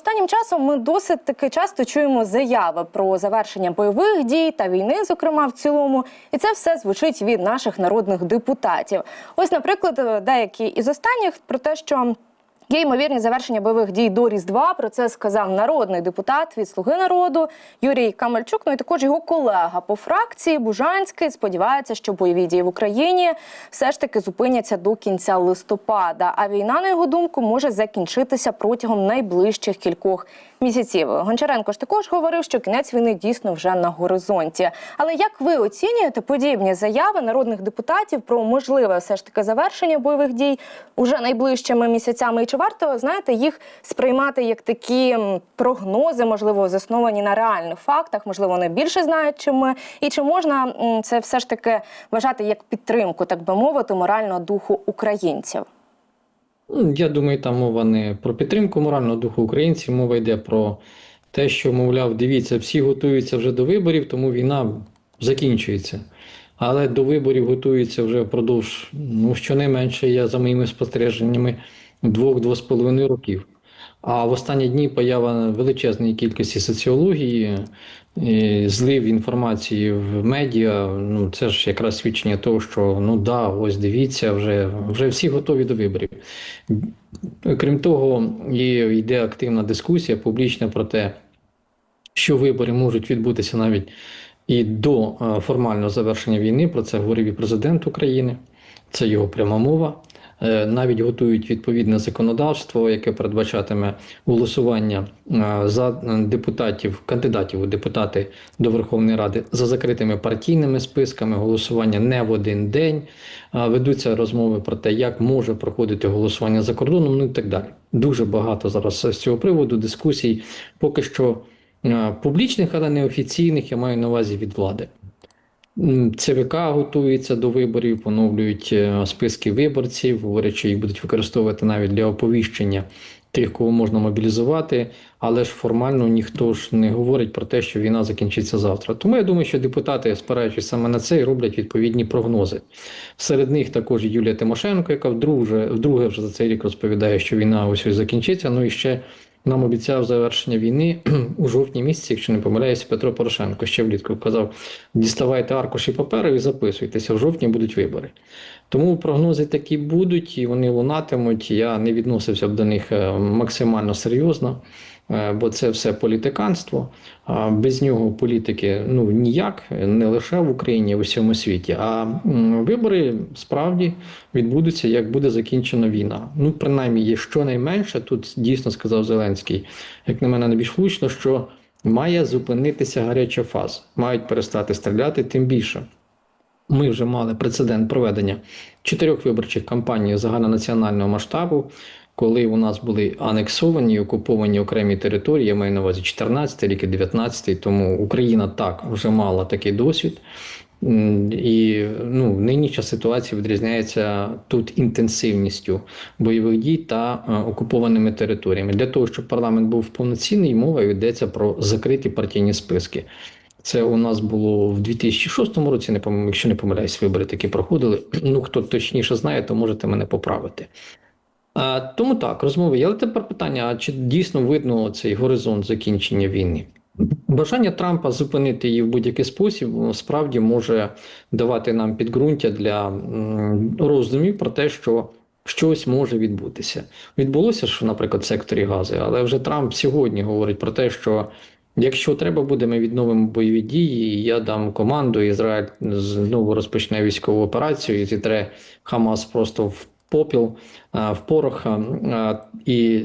останнім часом ми досить таки часто чуємо заяви про завершення бойових дій та війни, зокрема в цілому, і це все звучить від наших народних депутатів. Ось, наприклад, деякі із останніх про те, що. Є ймовірність завершення бойових дій до Різдва. Про це сказав народний депутат від Слуги народу Юрій Камельчук. Ну і також його колега по фракції Бужанський сподівається, що бойові дії в Україні все ж таки зупиняться до кінця листопада. А війна, на його думку, може закінчитися протягом найближчих кількох місяців. Гончаренко ж також говорив, що кінець війни дійсно вже на горизонті. Але як ви оцінюєте подібні заяви народних депутатів про можливе все ж таки завершення бойових дій уже найближчими місяцями? І чи варто знаєте їх сприймати як такі прогнози, можливо, засновані на реальних фактах? Можливо, вони більше знають, чим ми, і чи можна це все ж таки вважати як підтримку, так би мовити, морального духу українців? Ну, Я думаю, там мова не про підтримку морального духу українців, мова йде про те, що, мовляв, дивіться, всі готуються вже до виборів, тому війна закінчується. Але до виборів готуються вже впродовж, ну, щонайменше, я за моїми спостереженнями, двох-двох з половиною років. А в останні дні поява величезної кількості соціології, злив інформації в медіа. Ну це ж якраз свідчення того, що ну да, ось дивіться, вже, вже всі готові до виборів. Крім того, є, йде активна дискусія публічна про те, що вибори можуть відбутися навіть і до е, формального завершення війни. Про це говорив і президент України, це його пряма мова. Е, Навіть готують відповідне законодавство, яке передбачатиме голосування е, за депутатів, кандидатів у депутати до Верховної Ради за закритими партійними списками, голосування не в один день. Е, Ведуться розмови про те, як може проходити голосування за кордоном, ну і так далі. Дуже багато зараз з цього приводу дискусій, поки що е, публічних, але неофіційних, я маю на увазі від влади. ЦВК готується до виборів, поновлюють е, списки виборців, говорять, що їх будуть використовувати навіть для оповіщення тих, кого можна мобілізувати, але ж формально ніхто ж не говорить про те, що війна закінчиться завтра. Тому я думаю, що депутати, спираючись саме на це, роблять відповідні прогнози. Серед них також Юлія Тимошенко, яка вдруге, вдруге вже за цей рік розповідає, що війна ось ось закінчиться. Ну і ще нам обіцяв завершення війни у жовтні місяці, якщо не помиляюся, Петро Порошенко ще влітку казав: діставайте аркуші паперу і записуйтеся. В жовтні будуть вибори. Тому прогнози такі будуть, і вони лунатимуть. Я не відносився б до них е, максимально серйозно, бо це все політиканство. А без нього політики ну ніяк, не лише в Україні, а в усьому світі. А вибори справді відбудуться, як буде закінчена війна. Ну, принаймні, є щонайменше, тут дійсно сказав Зеленський, як на мене, найбільш влучно, що має зупинитися гаряча фаза, мають перестати стріляти, тим більше. Ми вже мали прецедент проведення чотирьох виборчих кампаній загальнонаціонального масштабу, коли у нас були анексовані і окуповані окремі території, я маю на увазі 14 рік і 19 тому Україна так вже мала такий досвід. І ну, нинішня ситуація відрізняється тут інтенсивністю бойових дій та е, окупованими територіями. Для того, щоб парламент був повноцінний, мова йдеться про закриті партійні списки. Це у нас було в 2006 році, не якщо не помиляюсь, вибори такі проходили. Ну, хто точніше знає, то можете мене поправити. Тому так, розмови. є. Але тепер питання: чи дійсно видно цей горизонт закінчення війни? Бажання Трампа зупинити її в будь-який спосіб справді може давати нам підґрунтя для роздумів про те, що щось може відбутися. Відбулося ж, наприклад, в секторі Гази, але вже Трамп сьогодні говорить про те, що якщо треба буде, ми відновимо бойові дії, я дам команду, Ізраїль знову розпочне військову операцію і зітре Хамас просто в попіл, в порох. І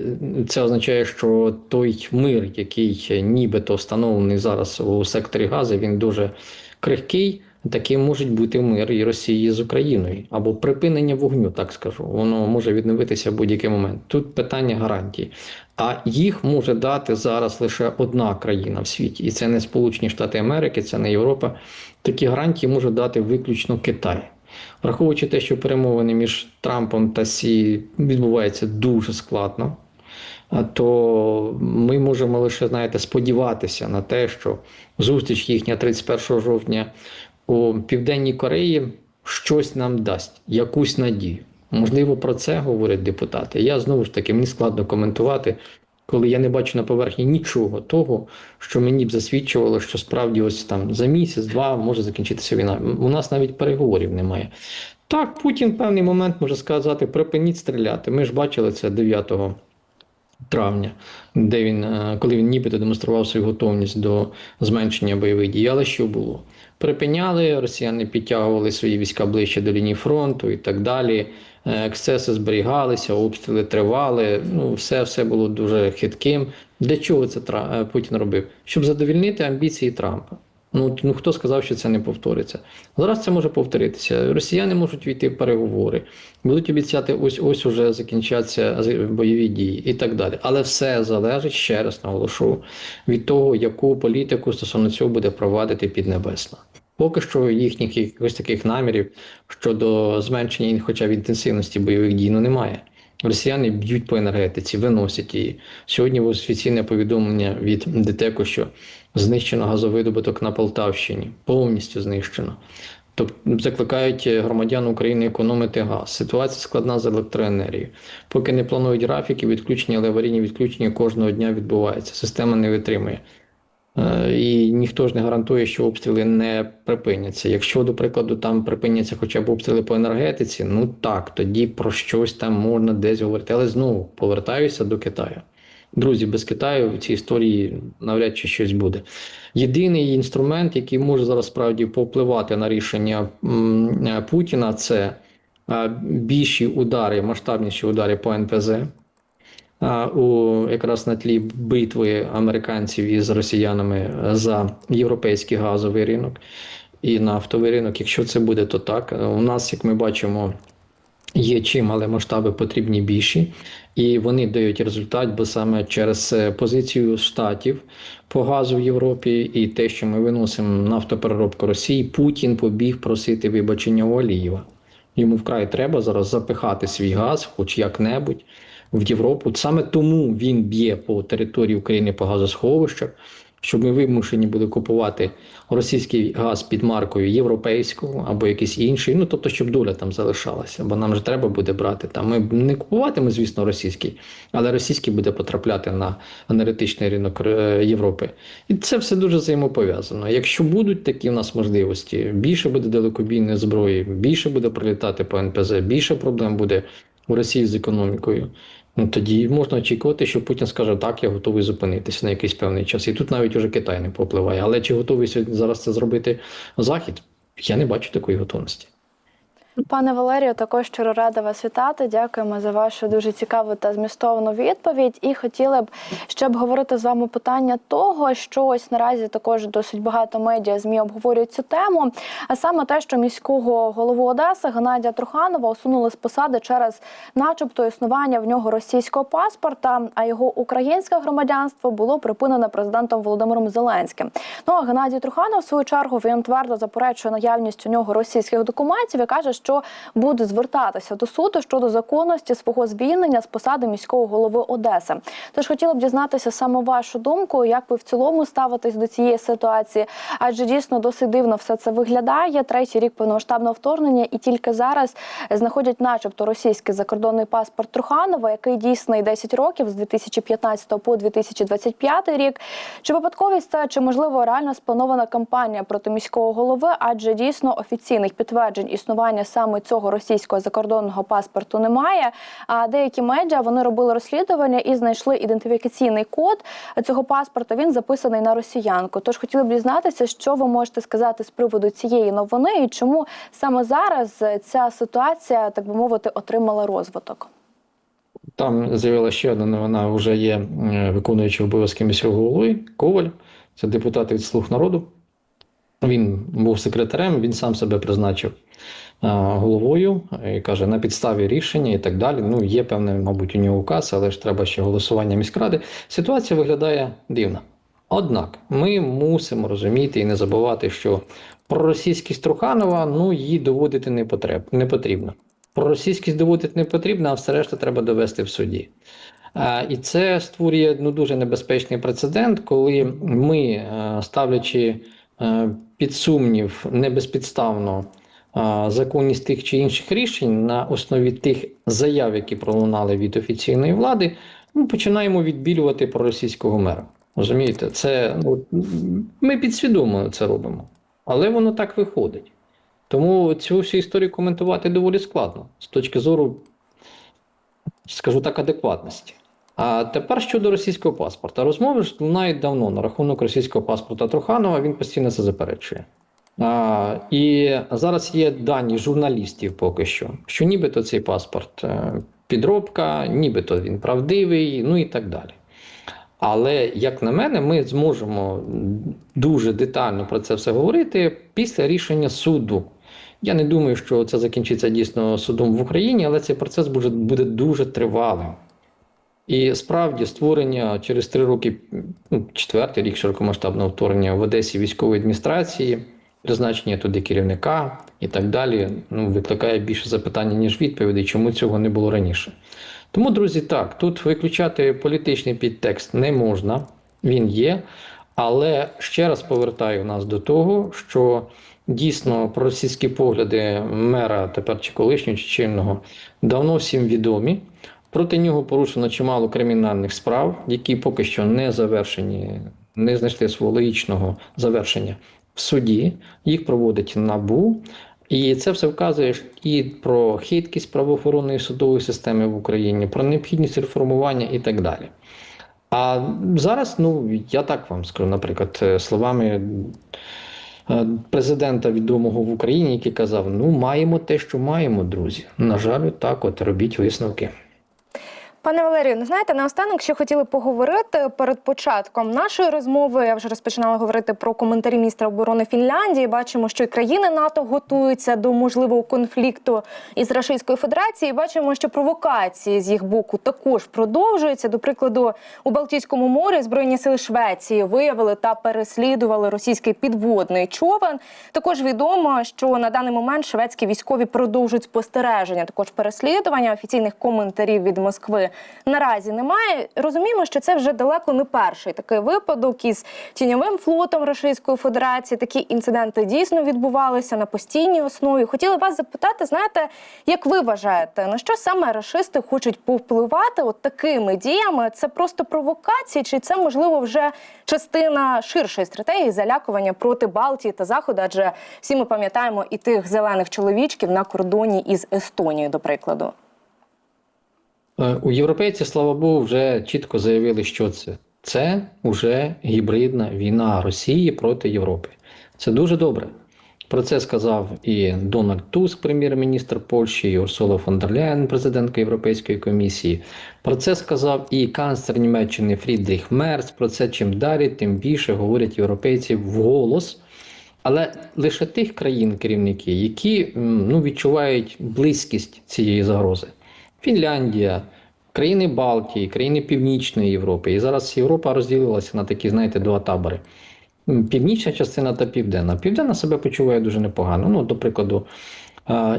це означає, що той мир, який нібито встановлений зараз у секторі Гази, він дуже крихкий. Таким можуть бути мир і Росії з Україною або припинення вогню, так скажу. Воно може відновитися в будь-який момент. Тут питання гарантій. А їх може дати зараз лише одна країна в світі, і це не Сполучені Штати Америки, це не Європа. Такі гарантії може дати виключно Китай. Враховуючи те, що перемовини між Трампом та Сі відбуваються дуже складно, то ми можемо лише знаєте, сподіватися на те, що зустріч їхня 31 жовтня у Південній Кореї щось нам дасть, якусь надію. Можливо, про це говорять депутати. Я знову ж таки мені складно коментувати. Коли я не бачу на поверхні нічого того, що мені б засвідчувало, що справді ось там за місяць-два може закінчитися війна. У нас навіть переговорів немає. Так, Путін певний момент може сказати: припиніть стріляти. Ми ж бачили це 9 травня, де він, е, коли він нібито демонстрував свою готовність до зменшення бойових дій. Але що було? Припиняли, росіяни підтягували свої війська ближче до лінії фронту і так далі. Е, Ексцеси зберігалися, обстріли тривали. Ну, все, все було дуже хитким. Для чого це е, Путін робив? Щоб задовільнити амбіції Трампа. Ну, ну хто сказав, що це не повториться? Зараз це може повторитися. Росіяни можуть війти в переговори, будуть обіцяти, ось ось уже закінчаться бойові дії і так далі. Але все залежить ще раз наголошу від того, яку політику стосовно цього буде провадити Піднебесна. Поки що їхніх якихось таких намірів щодо зменшення, хоча б інтенсивності бойових дій, ну немає. Росіяни б'ють по енергетиці, виносять її. Сьогодні офіційне повідомлення від ДТЕКу, що знищено газовидобуток на Полтавщині, повністю знищено. Тобто закликають громадян України економити газ. Ситуація складна з електроенергією. Поки не планують графіки, відключення, але аварійні відключення кожного дня відбуваються. Система не витримує. Е, І ніхто ж не гарантує, що обстріли не припиняться. Якщо, до прикладу, там припиняться хоча б обстріли по енергетиці, ну так, тоді про щось там можна десь говорити. Але знову повертаюся до Китаю. Друзі, без Китаю в цій історії навряд чи щось буде. Єдиний інструмент, який може зараз справді повпливати на рішення Путіна, це е, більші удари, масштабніші удари по НПЗ. У якраз на тлі битви американців із росіянами за європейський газовий ринок і нафтовий ринок. Якщо це буде, то так. У нас, як ми бачимо, є чим, але масштаби потрібні більші, і вони дають результат, бо саме через е, позицію штатів по газу в Європі і те, що ми виносимо нафтопереробку Росії, Путін побіг просити вибачення у Алієва. Йому вкрай треба зараз запихати свій газ, хоч як-небудь, в Європу. Саме тому він б'є по території України по газосховищах, щоб ми вимушені були купувати російський газ під маркою європейського або якийсь інший. Ну тобто, щоб доля там залишалася, бо нам же треба буде брати там. Ми не купуватиме, звісно, російський, але російський буде потрапляти на енергетичний ринок е, Європи. І це все дуже взаємопов'язано. Якщо будуть такі в нас можливості, більше буде далекобійної зброї, більше буде прилітати по НПЗ, більше проблем буде у Росії з економікою. Ну тоді можна очікувати, що Путін скаже, так, я готовий зупинитися на якийсь певний час. І тут навіть уже Китай не попливає. Але чи готовий зараз це зробити Захід? Я не бачу такої готовності. Пане Валерію, також щиро рада вас вітати. Дякуємо за вашу дуже цікаву та змістовну відповідь. І хотіли б ще б говорити з вами питання того, що ось наразі також досить багато медіа змі обговорюють цю тему. А саме те, що міського голову Одеси Геннадія Труханова усунули з посади через, начебто, існування в нього російського паспорта, а його українське громадянство було припинене президентом Володимиром Зеленським. Ну а Геннадій Труханов, в свою чергу, він твердо заперечує наявність у нього російських документів і каже, що буде звертатися до суду щодо законності свого звільнення з посади міського голови Одеси. Тож хотіла б дізнатися саме вашу думку, як ви в цілому ставитесь до цієї ситуації, адже дійсно досить дивно все це виглядає. Третій рік повномасштабного вторгнення, і тільки зараз знаходять, начебто, російський закордонний паспорт Труханова, який дійсний 10 років з 2015 по 2025 рік. Чи випадковість це чи можливо реально спланована кампанія проти міського голови? Адже дійсно офіційних підтверджень існування саме цього російського закордонного паспорту немає. А деякі медіа вони робили розслідування і знайшли ідентифікаційний код цього паспорта. Він записаний на росіянку. Тож хотіли б дізнатися, що ви можете сказати з приводу цієї новини, і чому саме зараз ця ситуація, так би мовити, отримала розвиток. Там з'явилася ще одна новина, вже є е, виконуючий обов'язки міського голови Коваль, це депутат від Слуг народу. Він був секретарем, він сам себе призначив головою і каже, на підставі рішення і так далі. Ну, є певний, мабуть, у нього указ, але ж треба ще голосування міськради. Ситуація виглядає дивно. Однак ми мусимо розуміти і не забувати, що про російськість Труханова ну, її доводити не, потреб, не потрібно. Про російськість доводити не потрібно, а все решта треба довести в суді. А, І це створює ну, дуже небезпечний прецедент, коли ми, е, ставлячи е, під сумнів небезпідставно е, законність тих чи інших рішень на основі тих заяв, які пролунали від офіційної влади, ми починаємо відбілювати проросійського мера. Розумієте, це ну, ми підсвідомо це робимо, але воно так виходить. Тому цю всю історію коментувати доволі складно з точки зору, скажу так, адекватності. А тепер щодо російського паспорта. Розмови ж лунають давно на рахунок російського паспорта Труханова, він постійно це заперечує. І зараз є дані журналістів поки що, що нібито цей паспорт е, підробка, нібито він правдивий, ну і так далі. Але, як на мене, ми зможемо дуже детально про це все говорити після рішення суду. Я не думаю, що це закінчиться дійсно судом в Україні, але цей процес буде, буде дуже тривалим. І справді створення через три роки, ну, четвертий рік широкомасштабного вторгнення в Одесі військової адміністрації, призначення туди керівника і так далі, ну, викликає більше запитань, ніж відповідей, чому цього не було раніше. Тому, друзі, так, тут виключати політичний підтекст не можна, він є. Але ще раз повертаю нас до того, що дійсно проросійські погляди мера, тепер чи колишнього, чи чинного, давно всім відомі. Проти нього порушено чимало кримінальних справ, які поки що не завершені, не знайшли свого логічного завершення в суді. Їх проводить НАБУ. І це все вказує і про хиткість правоохоронної судової системи в Україні, про необхідність реформування і так далі. А зараз, ну я так вам скажу, наприклад, е, словами е, президента відомого в Україні, який казав: Ну, маємо те, що маємо, друзі. На жаль, так, от робіть висновки. Пане Валерію, ну знаєте, наостанок ще хотіли поговорити перед початком нашої розмови. Я вже розпочинала говорити про коментарі міністра оборони Фінляндії. Бачимо, що і країни НАТО готуються до можливого конфлікту із Російською Федерацією. Бачимо, що провокації з їх боку також продовжуються. До прикладу, у Балтійському морі збройні сили Швеції виявили та переслідували російський підводний човен. Також відомо, що на даний момент шведські військові продовжують спостереження. Також переслідування офіційних коментарів від Москви наразі немає. Розуміємо, що це вже далеко не перший такий випадок із тіньовим флотом Російської Федерації. Такі інциденти дійсно відбувалися на постійній основі. Хотіла вас запитати, знаєте, як ви вважаєте, на що саме рашисти хочуть повпливати от такими діями? Це просто провокації, чи це можливо вже частина ширшої стратегії залякування проти Балтії та Заходу? Адже всі ми пам'ятаємо і тих зелених чоловічків на кордоні із Естонією, до прикладу. Е, У європейців, слава Богу, вже чітко заявили, що це. Це вже гібридна війна Росії проти Європи. Це дуже добре. Про це сказав і Дональд Туск, прем'єр-міністр Польщі, і Урсула фон дер Ляєн, президентка Європейської комісії. Про це сказав і канцлер Німеччини Фрідріх Мерц. Про це чим далі, тим більше говорять європейці вголос. Але лише тих країн керівники, які ну, відчувають близькість цієї загрози. Фінляндія, країни Балтії, країни Північної Європи. І зараз Європа розділилася на такі, знаєте, два табори. Північна частина та південна. Південна себе почуває дуже непогано. Ну, до прикладу,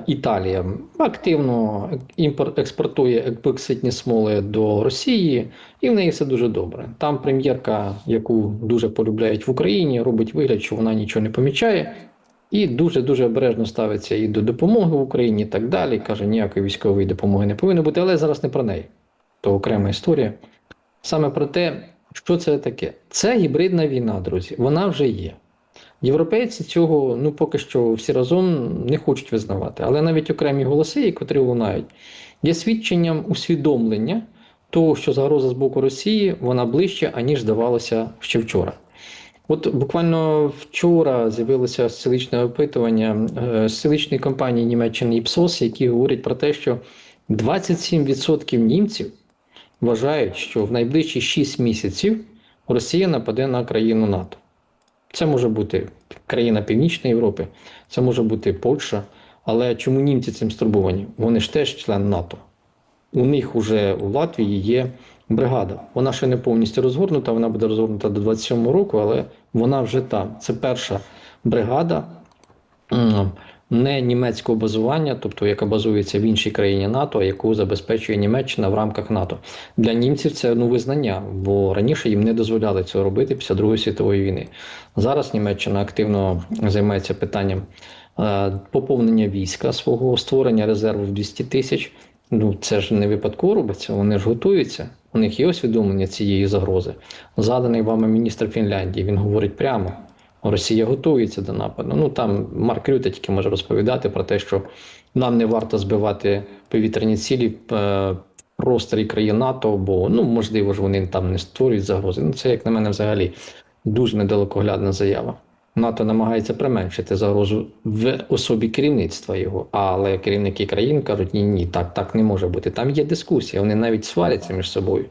Італія активно експортує епоксидні смоли до Росії, і в неї все дуже добре. Там прем'єрка, яку дуже полюбляють в Україні, робить вигляд, що вона нічого не помічає. І дуже дуже обережно ставиться і до допомоги в Україні, і так далі. Каже, ніякої військової допомоги не повинно бути, але зараз не про неї. То окрема історія. Саме про те, що це таке. Це гібридна війна, друзі. Вона вже є. Європейці цього ну поки що всі разом не хочуть визнавати. Але навіть окремі голоси, котрі лунають, є свідченням усвідомлення того, що загроза з боку Росії вона ближче, аніж здавалося ще вчора. От буквально вчора з'явилося соціологічне опитування е, соціологічної компанії Німеччини Ipsos, які говорять про те, що 27% німців вважають, що в найближчі 6 місяців Росія нападе на країну НАТО. Це може бути країна Північної Європи, це може бути Польща. Але чому німці цим стурбовані? Вони ж теж член НАТО. У них уже у Латвії є бригада. Вона ще не повністю розгорнута, вона буде розгорнута до 27 року, але вона вже там. Це перша бригада не німецького базування, тобто яка базується в іншій країні НАТО, яку забезпечує Німеччина в рамках НАТО. Для німців це ну, визнання, бо раніше їм не дозволяли цього робити після Другої світової війни. Зараз Німеччина активно займається питанням е, поповнення війська свого створення резерву в 200 тисяч. Ну, це ж не випадково робиться, вони ж готуються. У них є усвідомлення цієї загрози. Заданий вами міністр Фінляндії, він говорить прямо: Росія готується до нападу. Ну там Марк Рюте тільки може розповідати про те, що нам не варто збивати повітряні цілі в е, просторі країн НАТО, бо ну можливо ж вони там не створюють загрози. Ну це, як на мене, взагалі дуже недалекоглядна заява. НАТО намагається применшити загрозу в особі керівництва його, але керівники країн кажуть, ні, ні, так, так не може бути. Там є дискусія, вони навіть сваряться між собою.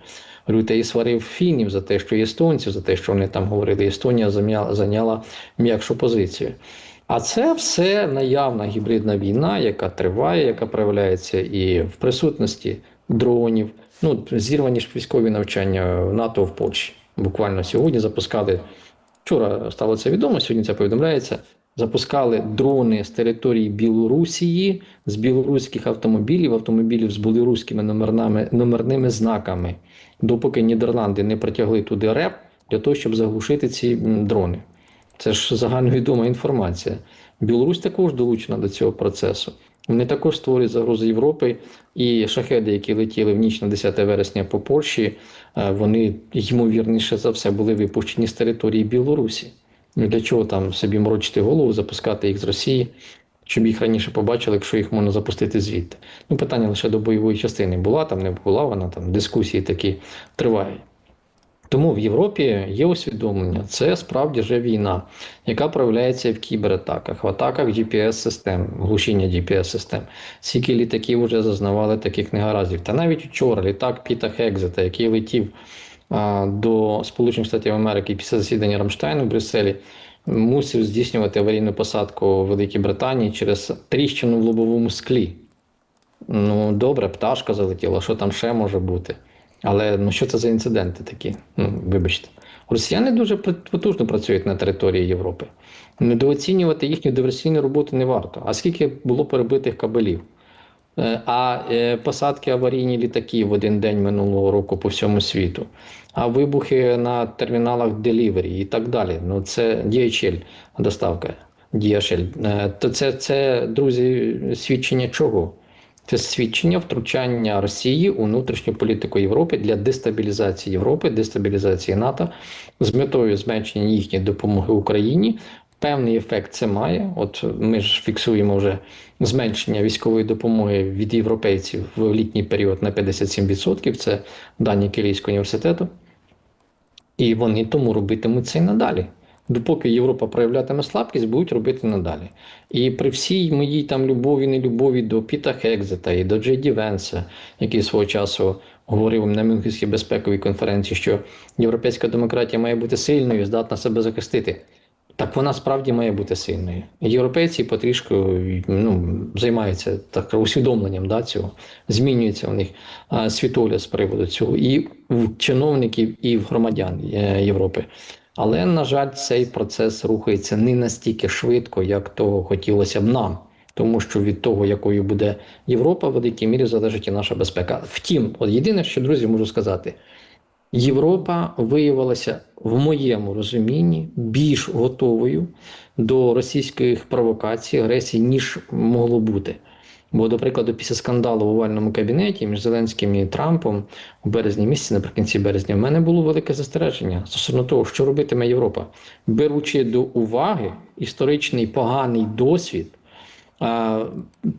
Рюте і сварив фінів за те, що естонців, за те, що вони там говорили, Естонія зайняла м'якшу позицію. А це все наявна гібридна війна, яка триває, яка проявляється і в присутності дронів. Ну, зірвані ж військові навчання в НАТО в Польщі. Буквально сьогодні запускали Вчора стало це відомо, сьогодні це повідомляється. Запускали дрони з території Білорусії, з білоруських автомобілів, автомобілів з білоруськими номерними, номерними знаками, допоки Нідерланди не притягли туди РЕП для того, щоб заглушити ці дрони. Це ж загальновідома інформація. Білорусь також долучена до цього процесу. Вони також створюють загрозу Європи, і шахеди, які летіли в ніч на 10 вересня по Польщі, е, вони ймовірніше за все були випущені з території Білорусі. Ну для чого там собі морочити голову, запускати їх з Росії, щоб їх раніше побачили, якщо їх можна запустити звідти? Ну, питання лише до бойової частини була, там не була вона, там дискусії такі тривають. Тому в Європі є усвідомлення, це справді вже війна, яка проявляється в кібератаках, в атаках GPS-систем, глушіння GPS-систем. Скільки літаків вже зазнавали таких негараздів. Та навіть вчора літак Піта Хекзета, який летів а, до Сполучених Штатів Америки після засідання Рамштайну в Брюсселі, мусив здійснювати аварійну посадку в Великій Британії через тріщину в лобовому склі. Ну, добре, пташка залетіла, що там ще може бути. Але ну що це за інциденти такі? Ну, вибачте. Росіяни дуже потужно працюють на території Європи. Недооцінювати їхню диверсійну роботу не варто. А скільки було перебитих кабелів? Е, А е, посадки аварійні літаків в один день минулого року по всьому світу, а вибухи на терміналах Delivery і так далі. Ну це DHL доставка. DHL. Е, То це, це, друзі, свідчення чого? Це свідчення втручання Росії у внутрішню політику Європи для дестабілізації Європи, дестабілізації НАТО з метою зменшення їхньої допомоги Україні. Певний ефект це має. От ми ж фіксуємо вже зменшення військової допомоги від європейців в літній період на 57%. Це дані Київського університету. І вони тому робитимуть це і надалі. Допоки Європа проявлятиме слабкість, будуть робити надалі. І при всій моїй там любові, нелюбові до Піта Хекзета і до Джей Ді Венса, який свого часу говорив на Мюнхенській безпековій конференції, що європейська демократія має бути сильною, здатна себе захистити. Так вона справді має бути сильною. Європейці потрішку ну, займаються так усвідомленням да, цього, змінюється у них світогляд з приводу цього і в чиновників, і в громадян е, Європи. Але, на жаль, цей процес рухається не настільки швидко, як того хотілося б нам. Тому що від того, якою буде Європа, в великій мірі залежить і наша безпека. Втім, от єдине, що друзі, можу сказати, Європа виявилася в моєму розумінні більш готовою до російських провокацій, агресій, ніж могло бути. Бо, до прикладу, після скандалу в овальному кабінеті між Зеленським і Трампом у березні місяці, наприкінці березня, в мене було велике застереження стосовно того, що робитиме Європа, беручи до уваги історичний поганий досвід а,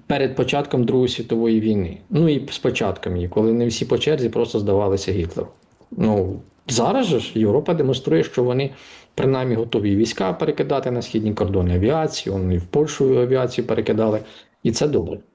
перед початком Другої світової війни. Ну і з початком її, коли не всі по черзі просто здавалися Гітлеру. Ну, зараз же ж Європа демонструє, що вони принаймні готові війська перекидати на східні кордони авіацію, вони в Польщу авіацію перекидали, і це добре.